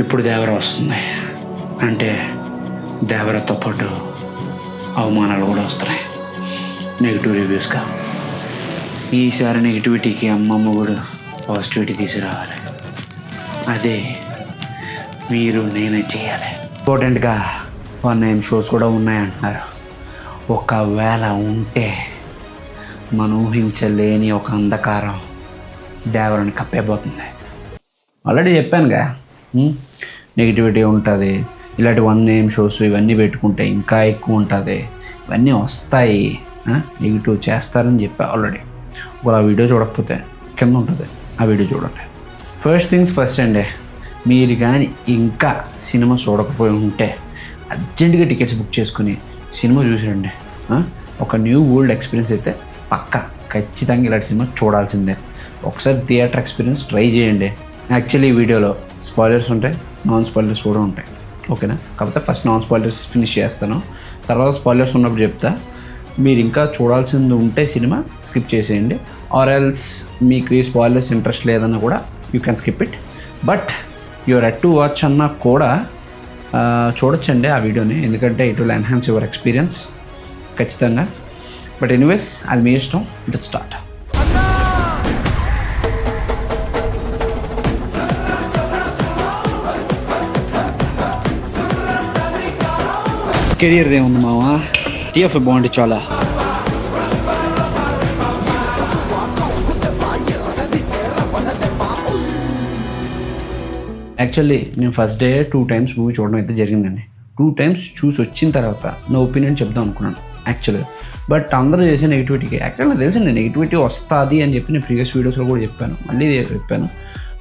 ఇప్పుడు దేవర వస్తుంది. అంటే దేవరతో పాటు అవమానాలు కూడా వస్తున్నాయి. నెగిటివ్ రివ్యూస్గా ఈసారి నెగిటివిటీకి అమ్మమ్మ కూడా పాజిటివిటీ తీసుకురావాలి. అదే మీరు నేనే చేయాలి. ఇంపార్టెంట్గా వన్ నైన్ షోస్ కూడా ఉన్నాయంటున్నారు ఒకవేళ ఉంటే మనం ఊహించలేని ఒక అంధకారం దేవరని కప్పైపోతుంది. ఆల్రెడీ చెప్పానుగా? నెగిటివిటీ ఉంటుంది. ఇలాంటి వన్ నేమ్ షోస్ ఇవన్నీ పెట్టుకుంటే ఇంకా ఎక్కువ ఉంటుంది. ఇవన్నీ వస్తాయి. నెగిటివ్ చేస్తారని చెప్పా ఆల్రెడీ ఒకవేళ ఆ వీడియో చూడకపోతే కింద ఉంటుంది. ఆ వీడియో చూడండి. ఫస్ట్ థింగ్స్ ఫస్ట్ అండి. మీరు కానీ ఇంకా సినిమా చూడకపోయి ఉంటే అర్జెంటుగా టికెట్స్ బుక్ చేసుకుని సినిమా చూసిరండి. ఒక న్యూ వరల్డ్ ఎక్స్పీరియన్స్ అయితే పక్క. ఖచ్చితంగా ఇలాంటి సినిమా చూడాల్సిందే. ఒకసారి థియేటర్ ఎక్స్పీరియన్స్ ట్రై చేయండి. యాక్చువల్లీ ఈ వీడియోలో స్పాయిలర్స్ ఉంటాయి నాన్ స్పాయిలర్స్ కూడా ఉంటాయి. ఓకేనా? కాకపోతే ఫస్ట్ నాన్ స్పాయిలర్స్ ఫినిష్ చేస్తాను. తర్వాత స్పాయిలర్స్ ఉన్నప్పుడు చెప్తా. మీరు ఇంకా చూడాల్సింది ఉంటే సినిమా స్కిప్ చేసేయండి. ఆర్ ఎల్స్ మీకు ఈ స్పాయిలర్స్ ఇంట్రెస్ట్ లేదన్నా కూడా you can skip it but your at to watch అన్నా కూడా చూడొచ్చండి ఆ వీడియోని. ఎందుకంటే it will enhance your experience ఖచ్చితంగా. బట్ ఎనీవేస్ అది మీ ఇష్టం. ఇట్ స్టార్ట్ కెరియర్ ఏముంది మావా. టీఎఫ్ బాగుంది చాలా. యాక్చువల్లీ నేను first day two times movie చూడడం అయితే జరిగిందండి. టూ టైమ్స్ చూసి వచ్చిన తర్వాత నా ఒపీనియన్ చెప్దాం అనుకున్నాను యాక్చువల్గా బట్ అందరూ చేసే నెగిటివిటీకి యాక్చువల్గా నాకు తెలుసండి నెగిటివిటీ వస్తుంది అని చెప్పి నేను ప్రీవియస్ వీడియోస్లో కూడా చెప్పాను. మళ్ళీ చెప్పాను.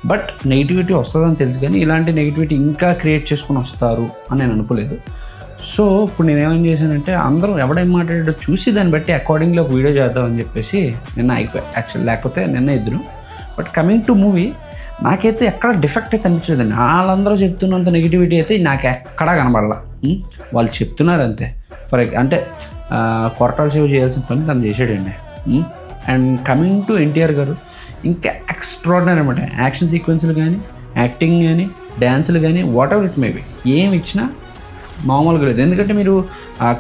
బట్ నెగిటివిటీ వస్తుందని తెలుసు కానీ ఇలాంటి నెగిటివిటీ ఇంకా క్రియేట్ చేసుకుని వస్తారు అని నేను అనుకోలేదు. సో ఇప్పుడు నేను చేశానంటే అందరూ ఎవడేం మాట్లాడాడో చూసి దాన్ని బట్టి అకార్డింగ్లో ఒక వీడియో చేద్దామని చెప్పేసి నిన్న అయిపోయా యాక్చువల్ లేకపోతే నిన్న ఇద్దరు. బట్ కమింగ్ టు మూవీ నాకైతే ఎక్కడ డిఫెక్ట్ అయితే అనిపించలేదండి. వాళ్ళందరూ చెప్తున్నంత నెగిటివిటీ అయితే నాకు ఎక్కడా కనబడలా. వాళ్ళు చెప్తున్నారు అంతే ఫర్ అంటే కొరటాల సేవ చేయాల్సిన పని తను చేసాడండి అండ్ కమింగ్ టు ఎన్టీఆర్ గారు ఇంకా ఎక్స్ట్రాడినరీ అనమాట యాక్షన్ సీక్వెన్స్లు కానీ యాక్టింగ్ కానీ డ్యాన్సులు కానీ వాట్ ఎవర్ ఇట్ మేబీ ఏమి ఇచ్చినా మామూలుగా లేదు. ఎందుకంటే మీరు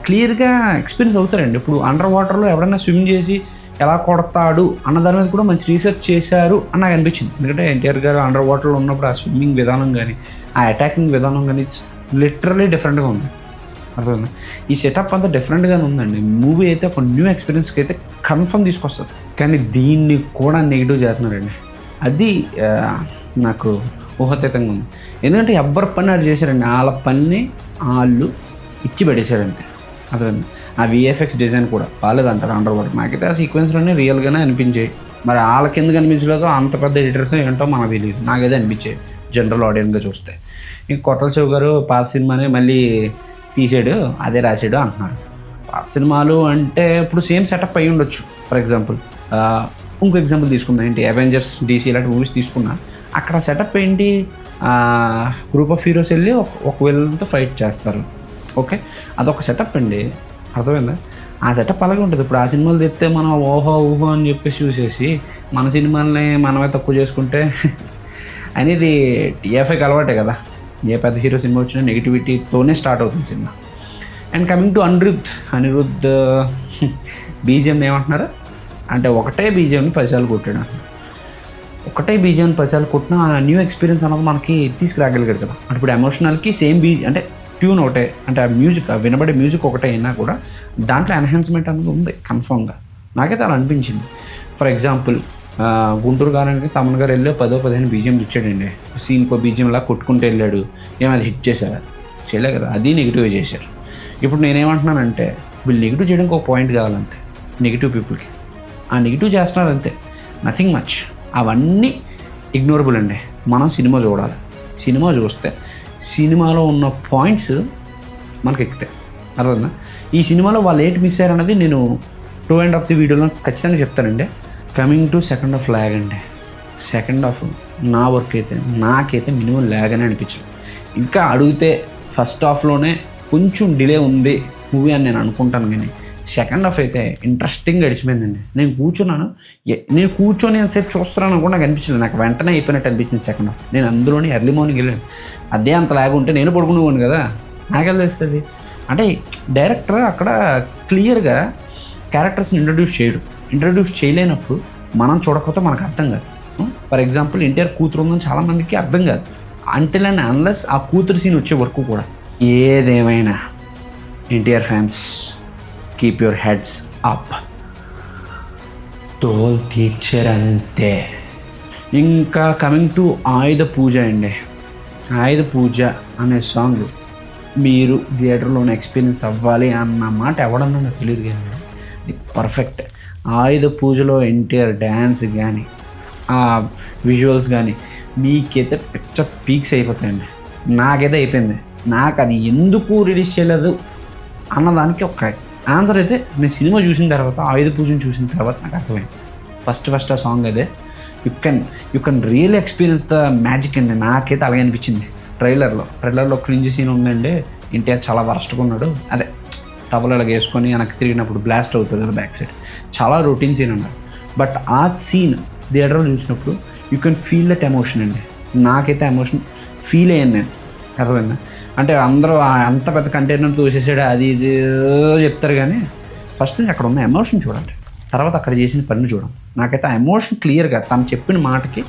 క్లియర్గా ఎక్స్పీరియన్స్ అవుతారండి. ఇప్పుడు అండర్ వాటర్లో ఎవరైనా స్విమ్ చేసి ఎలా కొడతాడు అన్న దాని మీద కూడా మంచి రీసెర్చ్ చేశారు అని నాకు అనిపించింది. ఎందుకంటే ఎన్టీఆర్ గారు అండర్ వాటర్లో ఉన్నప్పుడు ఆ స్విమ్మింగ్ విధానం కానీ ఆ అటాకింగ్ విధానం కానీ ఇట్స్ లిటరలీ డిఫరెంట్గా ఉంది. అర్థమైంది? ఈ సెటప్ అంతా డిఫరెంట్గానే ఉందండి. మూవీ అయితే ఒక న్యూ ఎక్స్పీరియన్స్కి అయితే కన్ఫర్మ్ తీసుకొస్తుంది. కానీ దీన్ని కూడా నెగిటివ్ చేస్తున్నారండి. అది నాకు ఊహతీతంగా ఉంది. ఎందుకంటే ఎవ్వరి పని అది చేశారండి వాళ్ళ పని వాళ్ళు ఇచ్చి పెట్టేశారంతే అర్థమైంది? ఆ విఎఫ్ఎక్స్ డిజైన్ కూడా బాగాలేదంటారు అండర్ వాటర్ నాకైతే ఆ సీక్వెన్స్లోనే రియల్గానే అనిపించాయి. మరి వాళ్ళకి ఎందుకు అనిపించలేదో అంత పెద్ద ఎడిటర్స్ ఏంటో మనకు తెలియదు. నాకైతే అనిపించాయి జనరల్ ఆడియన్గా చూస్తే. ఇంక కొట్టల శివ గారు పాత సినిమానే మళ్ళీ తీసాడు అదే రాసాడు అంటున్నారు. పాత సినిమాలు అంటే ఇప్పుడు సేమ్ సెటప్ అయి ఉండొచ్చు ఫర్ ఎగ్జాంపుల్ ఇంకో ఎగ్జాంపుల్ తీసుకుందాం. ఏంటి? అవెంజర్స్ డీసీ ఇలాంటి మూవీస్ తీసుకున్నా. అక్కడ సెటప్ ఏంటి? గ్రూప్ ఆఫ్ హీరోస్ వెళ్ళి ఒక ఒక ఫైట్ చేస్తారు. ఓకే అదొక సెటప్ అండి. అర్థమైందా? ఆ సెటప్ అలాగే ఉంటుంది. ఇప్పుడు ఆ సినిమాలు తెస్తే మనం ఓహో ఊహో అని చెప్పేసి చూసేసి మన సినిమాల్ని మనమే తక్కువ చేసుకుంటే అనేది టీఎఫ్ఐకి అలవాటే కదా. ఏ పెద్ద హీరో సినిమా వచ్చినా నెగిటివిటీతోనే స్టార్ట్ అవుతుంది cinema. And coming to Anirudh Anirudh BGM ఏమంటున్నారు? అంటే ఒకటే బీజిఎంని పదిసార్లు కొట్టాడు అంటున్నారు. ఒకటే బీజిఎం పదిసార్లు కొట్టినా ఆ న్యూ ఎక్స్పీరియన్స్ అన్నది మనకి తీసుకురాగలిగాడు కదా. అంటే ఇప్పుడు ఎమోషనల్కి సేమ్ బీజ్ అంటే ట్యూన్ ఒకటే అంటే ఆ మ్యూజిక్ ఆ వినబడే మ్యూజిక్ ఒకటే అయినా కూడా దాంట్లో ఎన్హాన్స్మెంట్ అనేది ఉంది కన్ఫామ్గా. నాకైతే అలా అనిపించింది. ఫర్ ఎగ్జాంపుల్ గుంటూరు గారానికి తమన్ గారు వెళ్ళి పదో పదిహేను బీజియం ఇచ్చాడండి. సీన్కో బీజియం ఇలా కొట్టుకుంటూ వెళ్ళాడు. ఏమో అది హిట్ చేశారు? చేయలే కదా అది నెగిటివ్ చేశారు. ఇప్పుడు నేనేమంటున్నానంటే వీళ్ళు నెగిటివ్ చేయడానికి ఒక పాయింట్ కావాలంతే నెగిటివ్ పీపుల్కి. ఆ నెగిటివ్ చేస్తున్నారు అంతే నథింగ్ మచ్. అవన్నీ ఇగ్నోరబుల్ అండి. మనం సినిమా చూడాలి. సినిమా చూస్తే సినిమాలో ఉన్న పాయింట్స్ మనకి ఎక్కుతాయి. అర్థమైందా? ఈ సినిమాలో వాళ్ళు ఏంటి మిస్ అయ్యారు నేను టూ అండ్ ఆఫ్ ది వీడియోలో ఖచ్చితంగా చెప్తానండి. Coming to second half lag అండి. సెకండ్ ఆఫ్ నా వర్క్ అయితే నాకైతే మినిమం ల్యాగ్ అని అనిపించింది ఇంకా అడిగితే ఫస్ట్ హాఫ్లోనే కొంచెం డిలే ఉంది మూవీ అని నేను అనుకుంటాను కానీ సెకండ్ హాఫ్ అయితే ఇంట్రెస్టింగ్ గడిచిపోయిందండి నేను కూర్చున్నాను. నేను కూర్చొని ఎంతసేపు చూస్తున్నాను కూడా నాకు అనిపించలేదు. నాకు వెంటనే అయిపోయినట్టు అనిపించింది సెకండ్ హాఫ్ నేను అందులోని ఎర్లీ మార్నింగ్ వెళ్ళాను. అదే అంత లాగా ఉంటే నేను పడుకునేవాడిని కదా. నాకెళ్ళి తెలుస్తుంది? అంటే డైరెక్టర్ అక్కడ క్లియర్గా క్యారెక్టర్స్ని ఇంట్రడ్యూస్ చేయడు. ఇంట్రడ్యూస్ చేయలేనప్పుడు మనం చూడకపోతే మనకు అర్థం కాదు. ఫర్ ఎగ్జాంపుల్ ఎన్టీఆర్ కూతురు ఉందని చాలామందికి అర్థం కాదు. అంటిల్ అండ్ అన్లెస్ ఆ కూతురు సీన్ వచ్చే వరకు కూడా ఏదేమైనా NTR fans keep your heads up తోల్ తీర్చారంతే. ఇంకా కమింగ్ టు ఆయుధ పూజ అండి. ఆయుధ పూజ అనే సాంగ్ మీరు థియేటర్లోనే ఎక్స్పీరియన్స్ అవ్వాలి అన్న మాట ఎవడన్నా నాకు తెలియదు కానీ ఇది పర్ఫెక్ట్ ఆయుధ పూజలో ఎన్టీఆర్ డ్యాన్స్ కానీ ఆ విజువల్స్ కానీ మీకైతే పిచ్చ పీక్స్ అయిపోతాయండి. నాకైతే అయిపోయింది. నాకు అది ఎందుకు రిలీజ్ చేయలేదు అన్నదానికి ఒక ఆన్సర్ అయితే నేను సినిమా చూసిన తర్వాత ఆయుధ పూజను చూసిన తర్వాత నాకు అర్థమైంది. ఫస్ట్ ఫస్ట్ ఆ సాంగ్ అదే. You can you can real experience the magic అండి నాకైతే అలాగే అనిపించింది. ట్రైలర్లో ట్రైలర్లో క్రింజ్ సీన్ ఉందండి ఎన్టీఆర్ చాలా వరస్ట్గా ఉన్నాడు. అదే టవల్ అలాగ వేసుకొని వెనక్కి తిరిగినప్పుడు బ్లాస్ట్ అవుతుంది కదా బ్యాక్ సైడ్ చాలా రొటీన్ సీన్ అన్నారు బట్ ఆ సీన్ థియేటర్లో చూసినప్పుడు you can feel that emotion అండి నాకైతే ఎమోషన్ ఫీల్ అయ్యాను నేను. అర్థమైందా? అంటే అందరూ అంత పెద్ద కంటైనర్ తోసేసాడు అది ఇది చెప్తారు కానీ ఫస్ట్ అక్కడ ఉన్న ఎమోషన్ చూడండి. తర్వాత అక్కడ చేసిన పనిని చూడండి నాకైతే ఆ ఎమోషన్ క్లియర్గా తను చెప్పిన మాటకి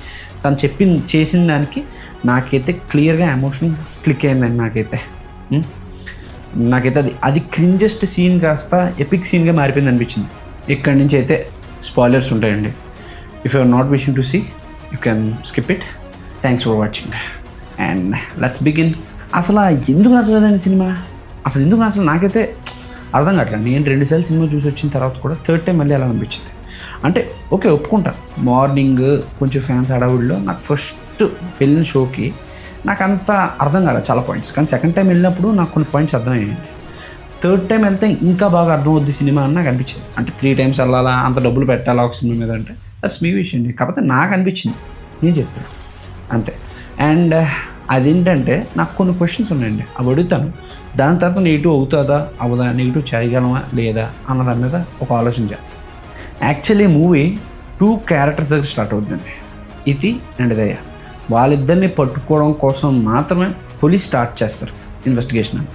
తను చెప్పిన చేసిన దానికి నాకైతే క్లియర్గా ఎమోషన్ క్లిక్ అయిందండి నాకైతే. నాకైతే అది అది క్రింజెస్ట్ సీన్ కాస్త ఎపిక్ సీన్గా మారిపోయింది అనిపించింది. ఇక్కడి నుంచి అయితే స్పాయిలర్స్ ఉంటాయండి. If you are not wishing to see you can skip it thanks for watching and let's begin అసలు ఎందుకు నచ్చలేదండి సినిమా? అసలు ఎందుకు నచ్చలేదు నాకైతే అర్థం కావట్లేదు. నేను రెండుసార్లు సినిమా చూసి వచ్చిన తర్వాత కూడా థర్డ్ టైం మళ్ళీ అలా అనిపించింది. అంటే ఓకే ఒప్పుకుంటా. మార్నింగ్ కొంచెం ఫ్యాన్స్ అడవుల్లో నాకు ఫస్ట్ వెళ్ళిన షోకి నాకు అంత అర్థం కాలేదు చాలా పాయింట్స్. కానీ సెకండ్ టైం వెళ్ళినప్పుడు నాకు కొన్ని పాయింట్స్ అర్థమయ్యాయి. థర్డ్ టైం వెళ్తే ఇంకా బాగా అర్థం అవుద్ది సినిమా అని నాకు అనిపించింది. అంటే త్రీ టైమ్స్ వెళ్ళాలా? అంత డబ్బులు పెట్టాలా ఒక సినిమా మీద అంటే? దట్స్ మీ విషయం అండి. కాకపోతే నాకు అనిపించింది. నేను చెప్తాను అంతే. అండ్ అదేంటంటే నాకు కొన్ని క్వశ్చన్స్ ఉన్నాయండి. అవి అడుగుతాను. దాని తర్వాత నెగిటివ్ అవుతుందా? అవదా నెగిటివ్ చేయగలమా? లేదా? అన్న దాని మీద ఒక ఆలోచించాలి యాక్చువల్లీ మూవీ టూ క్యారెక్టర్స్ దగ్గర స్టార్ట్ అవుతుందండి. ఇది అండ్ దయ. వాళ్ళిద్దరిని పట్టుకోవడం కోసం మాత్రమే పోలీస్ స్టార్ట్ చేస్తారు ఇన్వెస్టిగేషన్ అంతే.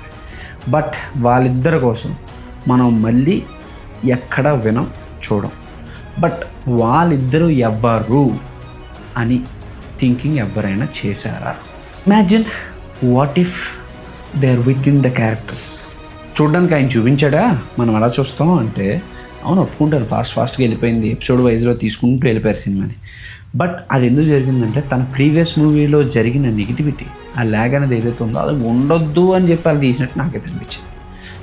బట్ వాళ్ళిద్దరి కోసం మనం మళ్ళీ ఎక్కడ వినం? చూడం. బట్ వాళ్ళిద్దరూ ఎవ్వరు అని థింకింగ్ ఎవరైనా చేశారా? Imagine what if they are within the characters చూడడానికి ఆయన చూపించాడా? మనం ఎలా చూస్తాం అంటే అవును ఒప్పుకుంటారు. ఫాస్ట్ ఫాస్ట్గా వెళ్ళిపోయింది. ఎపిసోడ్ వైజ్లో తీసుకుంటూ వెళ్ళిపోయారు సినిమాని. బట్ అది ఎందుకు జరిగిందంటే తన ప్రీవియస్ మూవీలో జరిగిన నెగిటివిటీ ఆ ల్యాగ్ అనేది ఏదైతే ఉందో అది ఉండొద్దు అని చెప్పి అది తీసినట్టు నాకైతే అనిపించింది.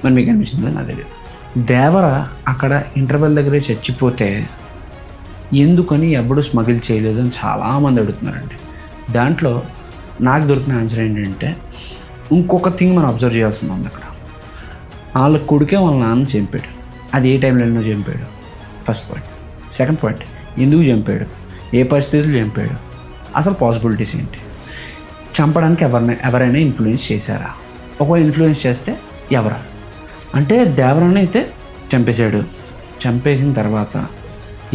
మరి మీకు అనిపించిందో? నాకు తెలియదు. దేవర అక్కడ ఇంటర్వెల్ దగ్గరే చచ్చిపోతే ఎందుకని ఎవడు స్మగిల్ చేయలేదు అని చాలామంది అడుగుతున్నారండి. దాంట్లో నాకు దొరికిన ఆన్సర్ ఏంటంటే ఇంకొక థింగ్ మనం అబ్జర్వ్ చేయాల్సింది ఉంది అక్కడ. వాళ్ళ కొడుకే వాళ్ళ నాన్న చంపాడు. అది ఏ టైంలో వెళ్ళినా చంపాడు. ఫస్ట్ పాయింట్ సెకండ్ పాయింట్ ఎందుకు చంపాడు? ఏ పరిస్థితుల్లో చంపాడు? అసలు పాసిబిలిటీస్ ఏంటి? చంపడానికి ఎవరిని ఎవరైనా ఇన్ఫ్లుయెన్స్ చేశారా? ఒకవేళ ఇన్ఫ్లుయెన్స్ చేస్తే ఎవరా? అంటే దేవరాన్ని అయితే చంపేశాడు. చంపేసిన తర్వాత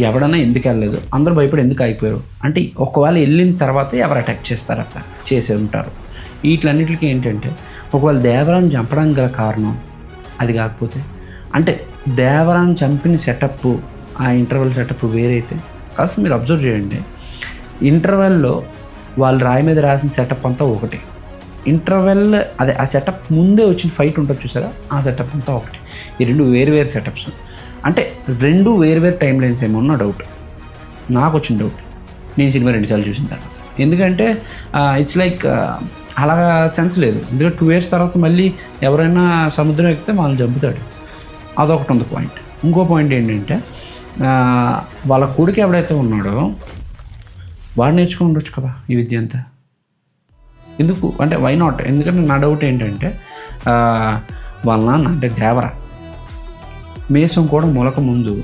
ఎవడన్నా ఎందుకు వెళ్ళలేదు? అందరూ భయపడి ఎందుకు ఆగిపోయారు? అంటే ఒకవేళ వెళ్ళిన తర్వాత ఎవరు అటాక్ చేస్తారు అక్కడ చేసే ఉంటారు. వీటిలన్నిటికీ ఏంటంటే ఒకవేళ దేవరాన్ని చంపడానికి గల కారణం అది కాకపోతే అంటే దేవరాన్ని చంపిన సెటప్ ఆ ఇంటర్వెల్ సెటప్ వేరైతే కాస్త మీరు అబ్జర్వ్ చేయండి. ఇంటర్వెల్లో వాళ్ళు రాయి మీద రాసిన సెటప్ అంతా ఒకటి. ఇంటర్వెల్ అదే ఆ సెటప్ ముందే వచ్చిన ఫైట్ ఉంటుంది చూసారా? ఆ సెటప్ అంతా ఒకటి. ఈ రెండు వేరు వేరు సెటప్స్ అంటే రెండు వేరు వేరు టైం లైన్స్ ఏమో నా డౌట్ నాకు వచ్చిన డౌట్ నేను సినిమా రెండుసార్లు చూసిన తర్వాత. ఎందుకంటే ఇట్స్ లైక్ అలాగా సెన్స్ లేదు. ఎందుకంటే టూ ఇయర్స్ తర్వాత మళ్ళీ ఎవరైనా సముద్రం ఎక్కితే వాళ్ళని చంపుతాడు. అదొకటి ఉంది పాయింట్ ఇంకో పాయింట్ ఏంటంటే వాళ్ళ కొడుకు ఎవడైతే ఉన్నాడో వాడు నేర్చుకుని ఉండొచ్చు కదా ఈ విద్య అంతా. ఎందుకు? అంటే వై నాట్ ఎందుకంటే నా డౌట్ ఏంటంటే వాళ్ళ నాన్న అంటే దేవర. మేసం కూడా మొలక ముందు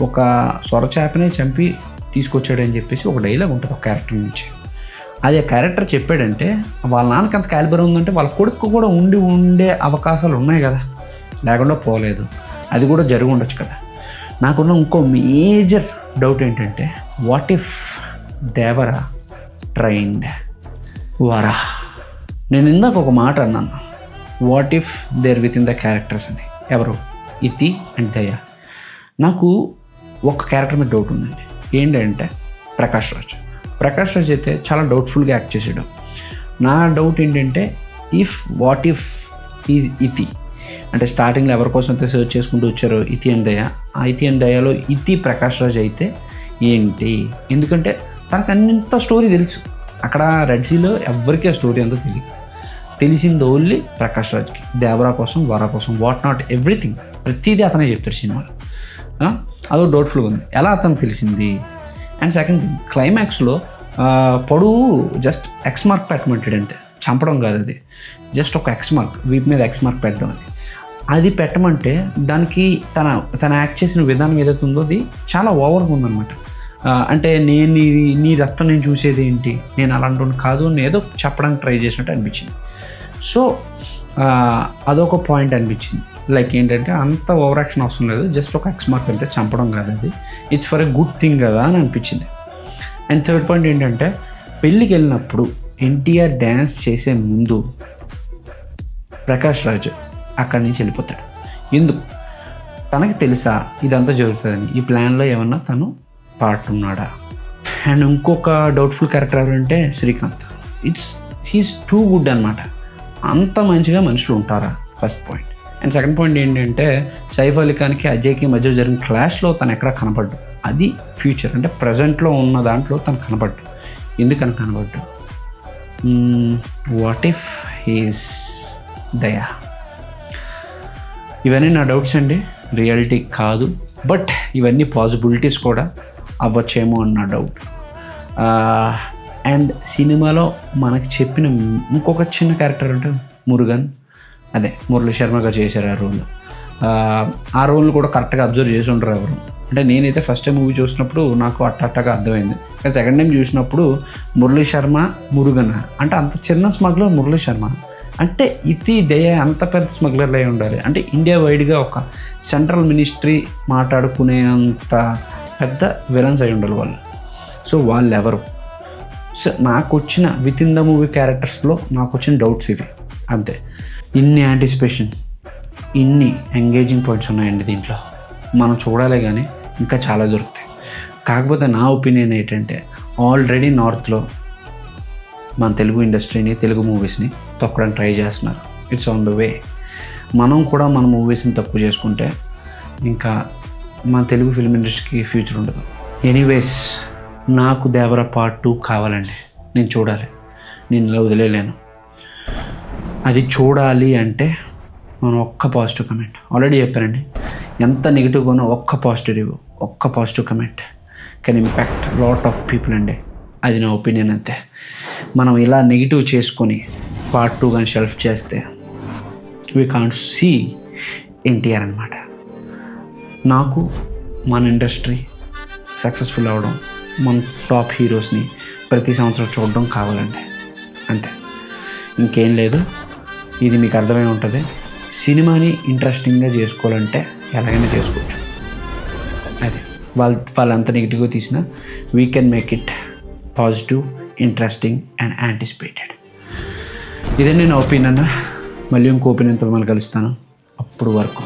ఒక సొరచేపనే చంపి తీసుకొచ్చాడని చెప్పేసి ఒక డైలాగ్ ఉంటుంది ఒక క్యారెక్టర్ నుంచి. అది ఆ క్యారెక్టర్ చెప్పాడంటే వాళ్ళ నాన్నకి అంత క్యాలిబర్ ఉందంటే వాళ్ళ కొడుకు కూడా ఉండి ఉండే అవకాశాలు ఉన్నాయి కదా లేకుండా పోలేదు. అది కూడా జరిగి ఉండొచ్చు కదా. నాకున్న ఇంకో మేజర్ డౌట్ ఏంటంటే what if Devara trained Vara? నేను ఇందాక ఒక మాట అన్నాను what if there within the characters అని. ఎవరు? ఇతి అండ్ దయ నాకు ఒక క్యారెక్టర్ మీద డౌట్ ఉందండి. ఏంటంటే ప్రకాష్ రాజ్. ప్రకాష్ రాజ్ అయితే చాలా డౌట్ఫుల్గా యాక్ట్ చేసాడు నా డౌట్ ఏంటంటే ఇఫ్ వాట్ ఇఫ్ ఈజ్ ఇతి? అంటే స్టార్టింగ్లో ఎవరి కోసం అయితే సెర్చ్ చేసుకుంటూ వచ్చారో ఇతి అండ్ దయ. ఆ ఇతి అండ్ దయలో ఇతి ప్రకాష్ రాజ్ అయితే ఏంటి? ఎందుకంటే తనకు అంత స్టోరీ తెలుసు. అక్కడ రెడ్ సీలో ఎవరికీ ఆ స్టోరీ అంతా తెలియదు తెలిసింది ఓన్లీ ప్రకాష్ రాజ్కి. దేవరా కోసం వరా కోసం వాట్ నాట్ ఎవ్రీథింగ్ ప్రతిదీ అతనే చెప్తాడు సినిమాలో. అదో డౌట్ఫుల్గా ఉంది. ఎలా అతనికి తెలిసింది? అండ్ సెకండ్ థింగ్ క్లైమాక్స్లో పొడువు జస్ట్ ఎక్స్ మార్క్ పెట్టమంటాడు అంతే. చంపడం కాదు అది. జస్ట్ ఒక ఎక్స్ మార్క్ వీప్ మీద ఎక్స్ మార్క్ పెట్టడం అది. అది పెట్టమంటే దానికి తన తన యాక్ట్ చేసిన విధానం ఏదైతే ఉందో అది చాలా ఓవర్గా ఉందన్నమాట. అంటే నేను నీ- నీ రక్తం నేను చూసేది ఏంటి? నేను అలాంటి కాదు అని ఏదో చెప్పడానికి ట్రై చేసినట్టు అనిపించింది. సో అదొక పాయింట్ అనిపించింది. లైక్ ఏంటంటే అంత ఓవర్ యాక్షన్ అవసరం లేదు. జస్ట్ ఒక ఎక్స్ మార్క్ అంటే చంపడం కాదు అది. It's for a good thing కదా అని అనిపించింది. అండ్ థర్డ్ పాయింట్ ఏంటంటే పెళ్ళికి వెళ్ళినప్పుడు ఎన్టీఆర్ డ్యాన్స్ చేసే ముందు ప్రకాష్ రాజ్ అక్కడి నుంచి వెళ్ళిపోతాడు. ఎందుకు? తనకి తెలుసా ఇదంతా జరుగుతుందని? ఈ ప్లాన్లో ఏమన్నా తను పార్ట్ ఉన్నాడా? అండ్ ఇంకొక డౌట్ఫుల్ క్యారెక్టర్ ఎవరంటే Srikanth. It's his too good అనమాట అంత మంచిగా మనుషులు ఉంటారా? First point and second point ఏంటంటే సైఫ్ అలీ ఖాన్కి అజయ్కి మధ్య జరిగిన క్లాష్లో తను ఎక్కడ కనపడ్డు. అది ఫ్యూచర్ అంటే ప్రజెంట్లో ఉన్న దాంట్లో తను కనపడ్డు. ఎందుకని కనపడ్డు? వాట్ ఇఫ్ హీస్ దయా ఇవన్నీ నా డౌట్స్ అండి. రియాలిటీ కాదు. బట్ ఇవన్నీ పాసిబిలిటీస్ కూడా అవ్వచ్చేమో అన్న డౌట్ అండ్ ah, సినిమాలో మనకి చెప్పిన ఇంకొక చిన్న క్యారెక్టర్ అంటే మురుగన్. అదే మురళీ శర్మ గారు చేశారు ఆ రోల్. ఆ రోల్ కూడా కరెక్ట్గా అబ్జర్వ్ చేసి ఉంటారు ఎవరు. అంటే నేనైతే ఫస్ట్ టైం మూవీ చూసినప్పుడు నాకు అట్టట్టగా అర్థమైంది. కానీ సెకండ్ టైం చూసినప్పుడు మురళీ శర్మ మురుగన. అంటే అంత చిన్న స్మగ్లర్ మురళీ శర్మ. అంటే ఇది దయ అంత పెద్ద స్మగ్లర్లు అయి ఉండాలి. అంటే ఇండియా వైడ్గా ఒక సెంట్రల్ మినిస్ట్రీ మాట్లాడుకునే అంత పెద్ద విలన్స్ అయి ఉండాలి వాళ్ళు. సో వాళ్ళు ఎవరు సో నాకు వచ్చిన విత్ ఇన్ ద మూవీ క్యారెక్టర్స్లో నాకు వచ్చిన డౌట్స్ ఇవి. అంతే. ఇన్ని యాంటిసిపేషన్ ఇన్ని ఎంగేజింగ్ పాయింట్స్ ఉన్నాయండి దీంట్లో. మనం చూడాలి కానీ ఇంకా చాలా దొరుకుతాయి. కాకపోతే నా ఒపీనియన్ ఏంటంటే ఆల్రెడీ నార్త్లో మన తెలుగు ఇండస్ట్రీని తెలుగు మూవీస్ని తొక్కడానికి ట్రై చేస్తున్నారు. ఇట్స్ ఆన్ ద వే మనం కూడా మన మూవీస్ని తక్కువ చేసుకుంటే ఇంకా మన తెలుగు ఫిల్మ్ ఇండస్ట్రీకి ఫ్యూచర్ ఉండదు. ఎనీవేస్ నాకు దేవర పార్ట్ టూ కావాలండి. నేను చూడాలి. నేను ఇలా వదిలేలేను అది చూడాలి అంటే మనం ఒక్క పాజిటివ్ కమెంట్ ఆల్రెడీ చెప్పానండి. ఎంత నెగిటివ్గా ఉన్నా ఒక్క పాజిటివ్ ఒక్క positive comment can impact lot of people అండి. అది నా ఒపీనియన్ అంతే. మనం ఇలా నెగిటివ్ చేసుకొని పార్ట్ టూ కానీ షెల్ఫ్ చేస్తే వీ కాంట్ సీ ఎన్టీఆర్ అనమాట నాకు మన ఇండస్ట్రీ సక్సెస్ఫుల్ అవ్వడం మన టాప్ హీరోస్ని ప్రతి సంవత్సరం చూడడం కావాలండి. అంతే. ఇంకేం లేదు. ఇది మీకు అర్థమై ఉంటుంది. సినిమాని ఇంట్రెస్టింగ్గా చేసుకోవాలంటే ఎలాగైనా చేసుకోవచ్చు. అదే. వాళ్ళు వాళ్ళంత నెగిటివ్గా తీసినా we can make it positive interesting and anticipated ఇదే నేను ఒపీనియన్ మళ్ళీ ఇంకో ఒపీనియన్తో మళ్ళీ కలుస్తాను. అప్పుడు వరకు.